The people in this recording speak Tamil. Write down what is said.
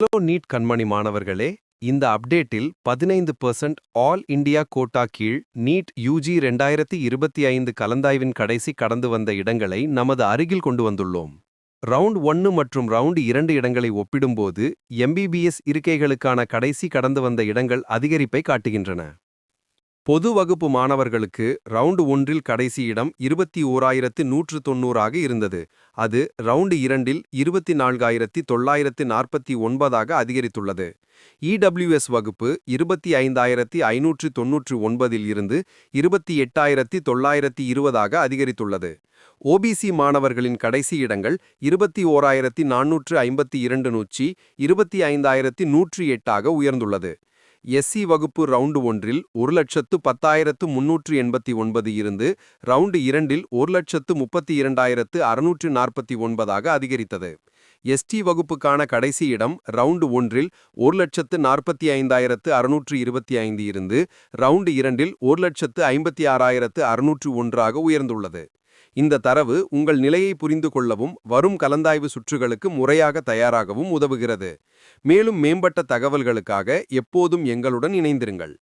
ஹலோ நீட் கண்மணி மாணவர்களே. இந்த அப்டேட்டில் பதினைந்து பெர்சன்ட் ஆல் இண்டியா கோட்டா கீழ் நீட் யூஜி ரெண்டாயிரத்தி இருபத்தி ஐந்து கலந்தாய்வின் கடைசி கடந்து வந்த இடங்களை நமது அருகில் கொண்டு வந்துள்ளோம். ரவுண்ட் ஒன்னு மற்றும் ரவுண்ட் இரண்டு இடங்களை ஒப்பிடும்போது எம்பிபிஎஸ் இருக்கைகளுக்கான கடைசி கடந்து வந்த இடங்கள் அதிகரிப்பை காட்டுகின்றன. பொது வகுப்பு மாணவர்களுக்கு ரவுண்டு ஒன்றில் கடைசி இடம் இருபத்தி ஓராயிரத்து நூற்று தொன்னூறாக இருந்தது. அது ரவுண்டு இரண்டில் இருபத்தி நான்காயிரத்தி தொள்ளாயிரத்து நாற்பத்தி ஒன்பதாக அதிகரித்துள்ளது. இடபிள்யூஎஸ் வகுப்பு இருபத்தி ஐந்தாயிரத்தி ஐநூற்று தொன்னூற்று ஒன்பதில் இருந்து இருபத்தி எட்டாயிரத்தி தொள்ளாயிரத்தி இருபதாக அதிகரித்துள்ளது. ஓபிசி மாணவர்களின் கடைசி இடங்கள் இருபத்தி ஓராயிரத்தி நானூற்று ஐம்பத்தி இரண்டு நூற்றி இருபத்தி ஐந்தாயிரத்தி நூற்றி எட்டாக உயர்ந்துள்ளது. எஸ்சி வகுப்பு ரவுண்டு ஒன்றில் ஒரு லட்சத்து பத்தாயிரத்து முன்னூற்று எண்பத்தி ஒன்பது இருந்து ரவுண்டு இரண்டில் ஒரு லட்சத்து முப்பத்தி இரண்டாயிரத்து அறுநூற்று நாற்பத்தி ஒன்பதாக அதிகரித்தது. எஸ்டி வகுப்புக்கான கடைசி இடம் ரவுண்டு ஒன்றில் ஒரு லட்சத்து நாற்பத்தி ஐந்தாயிரத்து அறுநூற்று இருபத்தி ஐந்து இருந்து ரவுண்டு இரண்டில் ஒரு லட்சத்து ஐம்பத்தி ஆறாயிரத்து அறுநூற்று ஒன்றாக உயர்ந்துள்ளது. இந்த தரவு உங்கள் நிலையை புரிந்து கொள்ளவும் வரும் கலந்தாய்வு சுற்றுகளுக்கு முறையாக தயாராகவும் உதவுகிறது. மேலும் மேம்பட்ட தகவல்களுக்காக எப்போதும் எங்களுடன் இணைந்திருங்கள்.